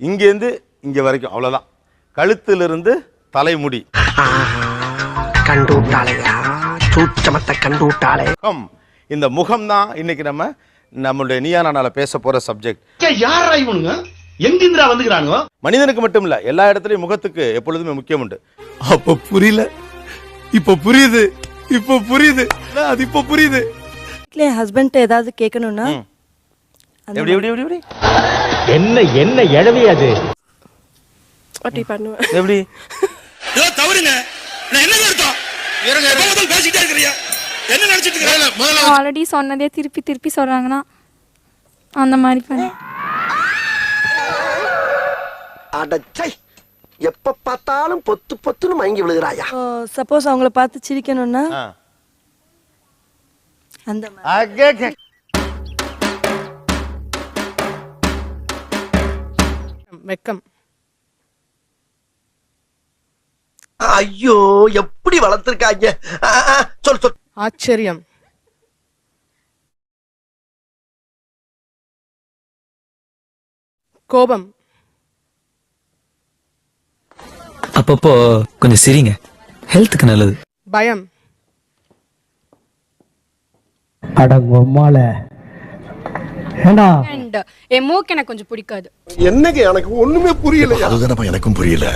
இங்கேருந்து இங்க வரைக்கும் அவ்வளவுதான். கழுத்திலிருந்து தலைமுடி. முகம் இந்த முகம் தான் இன்னைக்கு நம்ம நம்மளுடைய நீயா நானால பேச போற சப்ஜெக்ட் யாரா இவனுங்க? எங்கிந்திரா வந்துக்கிறானுங்க? மனிதனுக்கு மட்டும் இல்ல எல்லா இடத்துலயும் முகத்துக்கு எப்பொழுதுமே முக்கியம் உண்டு. அப்ப புரியல. இப்ப புரியுது. இப்ப புரியுது. அது இப்ப புரியுது. ஹஸ்பண்ட்ட ஏதாவது கேட்கணும்னா எப்படி எப்படி எப்படி எப்படி? என்ன என்ன எழவி அது? அப்படி பண்ணுவேன். எப்படி? தவறுங்க. நான் என்ன அர்த்தம்? முதல் பேசிட்டே இருக்கிறியா என்ன நினைச்சிட்டு இருக்கிற ஆல்ரெடி சொன்னதே திருப்பி திருப்பி சொல்றாங்கன்னா அந்த மாதிரி பண்ணி. அடச்சை எப்ப பார்த்தாலும் பொத்து பொத்துன்னு மயங்கி விழுகிறாயா? சப்போஸ் அவங்கள பார்த்து சிரிக்கணும்னா. அந்த வெக்கம். ஐயோ எப்படி வளர்த்திருக்காங்க? சொல் சொல். ஆச்சரியம். கோபம். அப்பப்போ கொஞ்சம் சிரிங்க. ஹெல்த்துக்கு நல்லது. பயம். அண்ட் என் மூக்கு எனக்கு கொஞ்சம் பிடிக்காது. என்னங்க எனக்கு ஒண்ணுமே புரியல அதுதானப்பா எனக்கும் புரியல.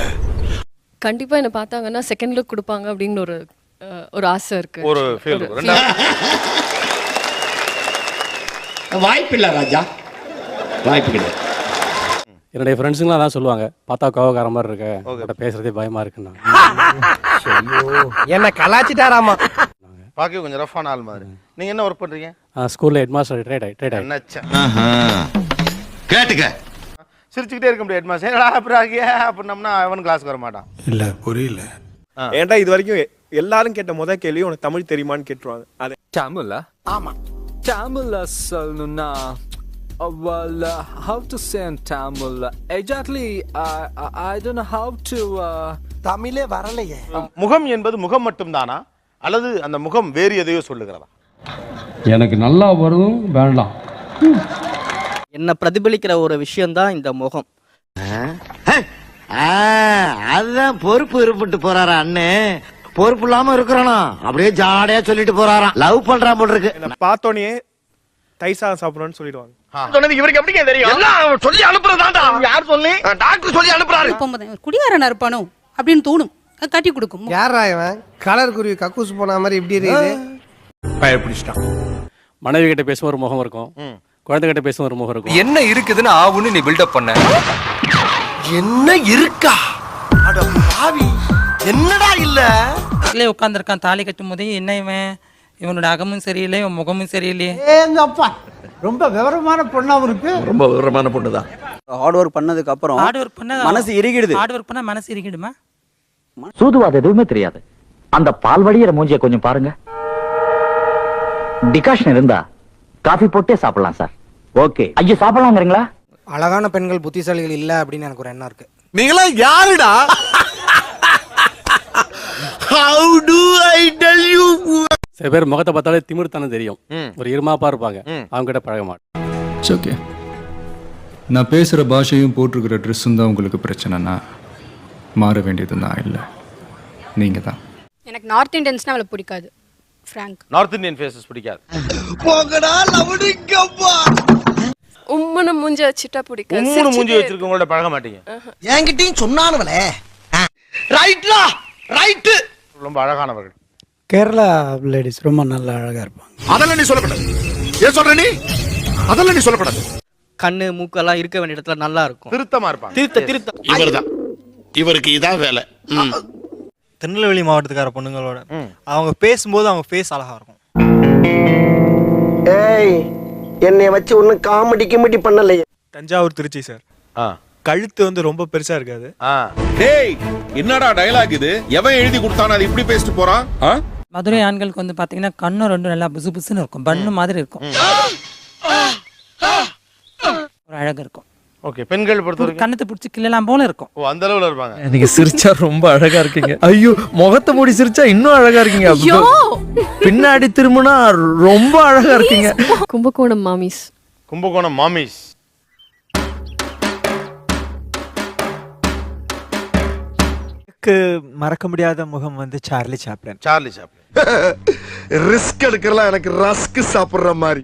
கண்டிப்பா என்ன பார்த்தாங்கன்னா செகண்ட் லுக் கொடுப்பாங்க அப்படின்னு ஒரு ஆசை இருக்கு. ஒரு ஃபீல் ரெண்டாவது. வாய்ப்பு இல்ல ராஜா. வாய்ப்பு கிடையாது. என்னுடைய ஃப்ரெண்ட்ஸுங்களாம் அதான் சொல்லுவாங்க பார்த்தா கோவக்கார மாதிரி இருக்க பேசுறதே பயமா இருக்குன்னா. என்ன கலாச்சிட்டாராமா? பார்க்க கொஞ்சம் ரஃபான ஆள் மாதிரி. நீங்க என்ன ஒர்க் பண்றீங்க? ஸ்கூல்ல ஹெட் மாஸ்டர் ட்ரேட் ஆகி ட்ரேட் ஆகி கேட்டுக்க. சிரிச்சுக்கிட்டே இருக்க முடியாது மாசம் ஏடா அப்புறம் ஆகியா? அப்படின்னம்னா அவன் கிளாஸ்க்கு வர மாட்டான் இல்ல புரியல. ஏன்டா இது வரைக்கும் எல்லாரும் கேட்ட முத கேள்வி உனக்கு தமிழ் தெரியுமான்னு கேட்டுருவாங்க. அது தமிழா ஆமா. தமிழ்ல சொல்லணும்னா well uh, how to say in tamil? Exactly I i don't know how to uh, தமிழே வரலையே. முகம் என்பது முகம் மட்டும்தானா? அல்லது அந்த முகம் வேறு எதையோ சொல்லுகிறதா? எனக்கு நல்லா வரும் வேண்டாம். என்ன பிரதிபலிக்கிற ஒரு விஷயம் தான் இந்த முகம். அதுதான் பொறுப்பு இருப்பிட்டு போறாரா அண்ணே. பொறுப்பு இல்லாம இருக்கிறானா? அப்படியே ஜாடையா சொல்லிட்டு போறாராம். லவ் பண்றான் போல இருக்கு பார்த்தோன்னே தயிர் சாதம் சாப்பிடணும்னு சொல்லிடுவாங்க சொன்னது இவருக்கு எப்படிங்க தெரியும்? எல்லாம் சொல்லி அனுப்புறதாண்டா யார் சொல்லி? டாக்டர் சொல்லி அனுப்புறாரு. குடிகாரனா இருப்பானோ அப்படின்னு தோணும். கட்டி கொடுக்கும். யாரா இவன்? கலர் குருவி கக்கூஸ் போன மாதிரி இப்படி இருக்குது. பயப்பிடிச்சிட்டான். மனைவி கிட்ட பேசும் ஒரு முகம் இருக்கும். குழந்தை கிட்ட பேசும் ஒரு முகம் இருக்கும். என்ன இருக்குதுன்னு ஆவுன்னு நீ பில்டப் பண்ண. என்ன இருக்கா? அட பாவி. என்னடா இல்ல? உட்காந்துருக்கான் தாலி கட்டும் போதே. என்ன இவன்? இவனோட அகமும் சரியில்லை இவன் முகமும் சரியில்லையே. அப்பா. ரொம்ப விவரமான பொண்ணா இருக்கு ரொம்ப விவரமான பொண்ணுதான். ஹார்ட் ஒர்க் பண்ணதுக்கு அப்புறம் ஹார்ட் ஒர்க் பண்ண மனசு இறுகிடுது. ஹார்ட் ஒர்க் பண்ணா மனசு இறுகிடுமா? சூதுவாது எதுவுமே தெரியாது. அந்த பால் வடிகிற மூஞ்சிய கொஞ்சம் பாருங்க. டிகாஷன் இருந்தா காஃபி போட்டே சாப்பிடலாம் சார் ஓகே ஐயோ சாப்பிடலாங்கிறீங்களா அழகான பெண்கள் புத்திசாலிகள் இல்ல அப்படின்னு எனக்கு ஒரு எண்ணம் இருக்கு. நீங்களா யாருடா? How do I tell you சில பேர் முகத்தை பார்த்தாலே திமிர்த்தனம் தெரியும். ஒரு இருமாப்பா இருப்பாங்க. அவங்க கிட்ட பழக மாட்டேன் ஓகே நான் பேசுற பாஷையும் போட்டிருக்கிற ட்ரெஸ்ஸும் தான் உங்களுக்கு பிரச்சனைனா? மாற வேண்டியது நான் இல்லை. நீங்க தான் எனக்கு நார்த் இந்தியன்ஸ்னா அவளை பிடிக்காது ஃப்ராங்க் நார்த் இந்தியன் ஃபேஸஸ் பிடிக்காது. போங்கடா லவடிங்கப்பா உம்மன மூஞ்ச வச்சுட்டா பிடிக்கும் மூணு மூஞ்சி வச்சிருக்கவங்களோட பழக மாட்டீங்க. என்கிட்டயும் சொன்னானுவலே ரைட்லா ரைட்டு. ரொம்ப அழகானவர்கள். கேரளா லேடிஸ் ரொம்ப நல்லா அழகா இருப்பாங்க. அதெல்லாம் நீ சொல்லக்கூடாது. ஏன் சொல்ற நீ? அதெல்லாம் நீ சொல்லக்கூடாது. கண்ணு மூக்கெல்லாம் இருக்க வேண்டிய இடத்துல நல்லா இருக்கும். திருத்தமா இருப்பாங்க. திருத்த திருத்த. இவர்தான். இவருக்கு இதான் வேலை. திருநெல்வேலி மாவட்டத்துக்கார பொண்ணுங்களோட. அவங்க பேசும்போது அவங்க ஃபேஸ் அழகா இருக்கும். ஏய் என்னைய வச்சு ஒன்னும் காமெடி கிமெடி பண்ணலையே. தஞ்சாவூர் திருச்சி சார். ஆ. கழுத்து வந்து ரொம்ப பெருசா இருக்காது. ஆ. டேய் என்னடா டயலாக் இது? எவன் எழுதி கொடுத்தானோ அது இப்படி பேசிட்டு போறான்? ஆ? மதுரை ஆண்களுக்கு வந்து பாத்தீங்கன்னா கண்ணும் ரெண்டும் நல்லா புசு புசுன்னு இருக்கும். பண்ணு மாதிரி இருக்கும். ஒரு அழகு இருக்கும். ஓகே பெண்கள் பொறுத்தவரைக்கும் கண்ணத்தை பிடிச்சி கிள்ளலாம் போல இருக்கும். ஓ அந்த அளவுல இருப்பாங்க. நீங்க சிரிச்சா ரொம்ப அழகா இருக்கீங்க. ஐயோ முகத்தை மூடி சிரிச்சா இன்னும் அழகா இருக்கீங்க. ஐயோ! பின்னாடி திரும்பினா ரொம்ப அழகா இருக்கீங்க. கும்பகோணம் மாமிஸ். கும்பகோணம் மாமிஸ். எனக்கு மறக்க முடியாத முகம் வந்து Charlie Chaplin Charlie Chaplin risk எடுக்கிறலாம் எனக்கு ரஸ்க் சாப்பிடுற மாதிரி.